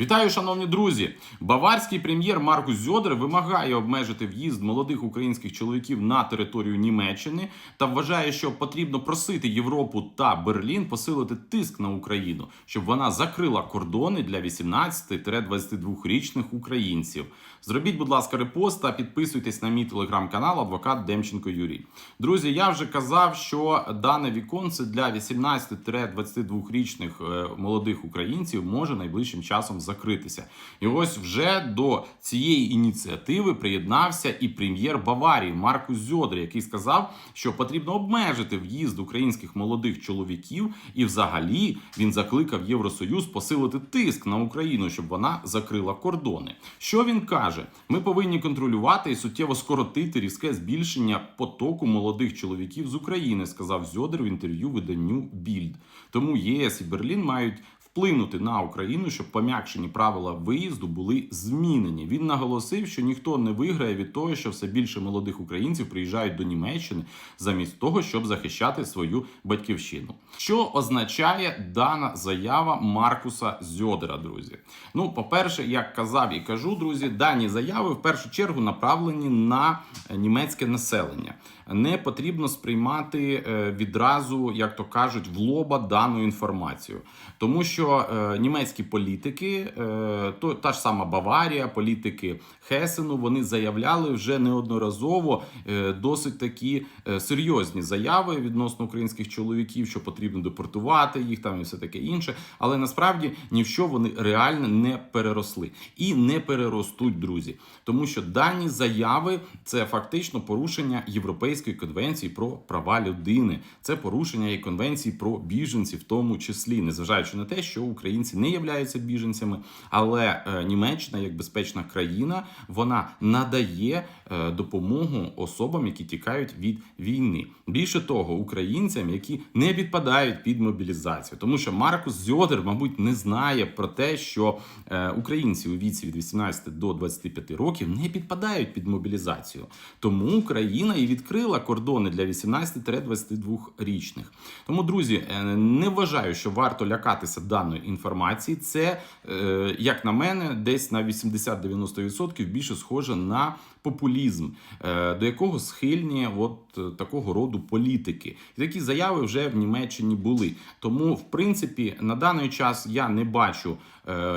Вітаю, шановні друзі! Баварський прем'єр Маркус Зьодер вимагає обмежити в'їзд молодих українських чоловіків на територію Німеччини та вважає, що потрібно просити Європу та Берлін посилити тиск на Україну, щоб вона закрила кордони для 18-22-річних українців. Зробіть, будь ласка, репост та підписуйтесь на мій телеграм-канал Адвокат Демченко Юрій. Друзі, я вже казав, що дане віконце для 18-22-річних е, молодих українців може найближчим часом закритися. І ось вже до цієї ініціативи приєднався і прем'єр Баварії Маркус Зьодер, який сказав, що потрібно обмежити в'їзд українських молодих чоловіків, і взагалі він закликав Євросоюз посилити тиск на Україну, щоб вона закрила кордони. Що він каже? Ми повинні контролювати і суттєво скоротити різке збільшення потоку молодих чоловіків з України, сказав Зьодер в інтерв'ю виданню Більд. Тому ЄС і Берлін мають вплинути на Україну, щоб пом'якшені правила виїзду були змінені. Він наголосив, що ніхто не виграє від того, що все більше молодих українців приїжджають до Німеччини замість того, щоб захищати свою батьківщину. Що означає дана заява Маркуса Зьодера, друзі? Ну, по-перше, як казав і кажу, друзі, дані заяви в першу чергу направлені на німецьке населення. Не потрібно сприймати е, відразу, як то кажуть, в лоба дану інформацію, тому що е, німецькі політики, е, то та ж сама Баварія, політики Хесену, вони заявляли вже неодноразово е, досить такі е, серйозні заяви відносно українських чоловіків, що потрібно депортувати їх там і все таке інше. Але насправді ні в що вони реально не переросли. І не переростуть, друзі, тому що дані заяви це фактично порушення європейської конвенції про права людини, це порушення і конвенції про біженців, в тому числі, незважаючи на те, що українці не являються біженцями, але е, Німеччина як безпечна країна вона надає е, допомогу особам, які тікають від війни. Більше того, українцям, які не підпадають під мобілізацію, тому що Маркус Зьодер, мабуть, не знає про те, що е, українці у віці від 18 до 25 років не підпадають під мобілізацію. Тому Україна і відкрила кордони для 18-22 річних. Тому, друзі, не вважаю, що варто лякатися даної інформації. Це, е, як на мене, десь на 80-90% більше схоже на популізм, е, до якого схильні от е, такого роду політики. І такі заяви вже в Німеччині були. Тому, в принципі, на даний час я не бачу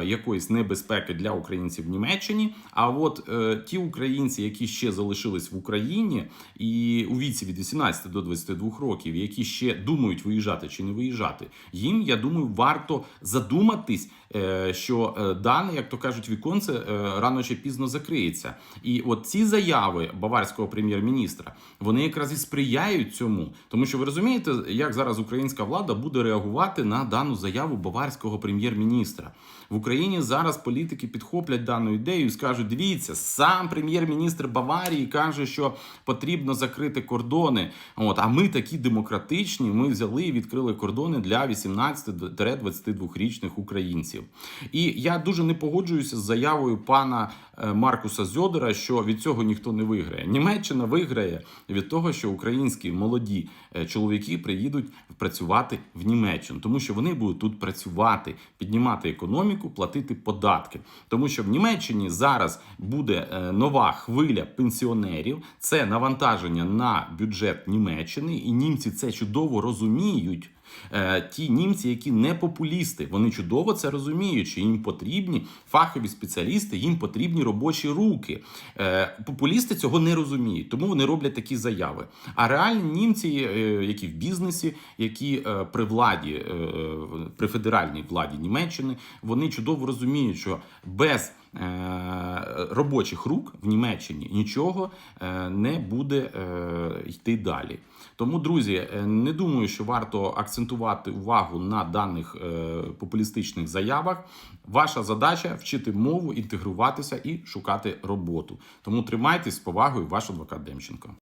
якоїсь небезпеки для українців в Німеччині. А от ті українці, які ще залишились в Україні, і у віці від 18 до 22 років, які ще думають виїжджати чи не виїжджати, їм я думаю, варто задуматись, е, що е, дане, як то кажуть, віконце е, рано чи пізно закриється. І от ці заяви баварського прем'єр-міністра вони якраз і сприяють цьому, тому що ви розумієте, як зараз українська влада буде реагувати на дану заяву баварського прем'єр-міністра в Україні. Зараз політики підхоплять дану ідею і скажуть: дивіться, сам прем'єр-міністр Баварії каже, що потрібно закрити кордони. От а ми такі демократичні. Ми взяли і відкрили кордони для 18-22-річних українців. І я дуже не погоджуюся з заявою пана е, Маркуса Зьодера, що від цього ніхто не виграє. Німеччина виграє від того, що українські молоді е, чоловіки приїдуть працювати в Німеччину, тому що вони будуть тут працювати, піднімати економіку, платити податки. Тому що в Німеччині зараз буде е, нова хвиля пенсіонерів. Це навантаження на бюджет Німеччини, і німці це чудово розуміють. Е, Ті німці, які не популісти, вони чудово це розуміють, що їм потрібні фахові спеціалісти, їм потрібні робочі руки. Е, Популісти цього не розуміють, тому вони роблять такі заяви. А реальні німці, е, які в бізнесі, які при владі, при федеральній владі Німеччини, вони чудово розуміють, що без робочих рук в Німеччині нічого е, не буде е, йти далі. Тому, друзі, е, не думаю, що варто акцентувати увагу на даних е, популістичних заявах. Ваша задача вчити мову, інтегруватися і шукати роботу. Тому тримайтесь з повагою, ваш адвокат Демченко.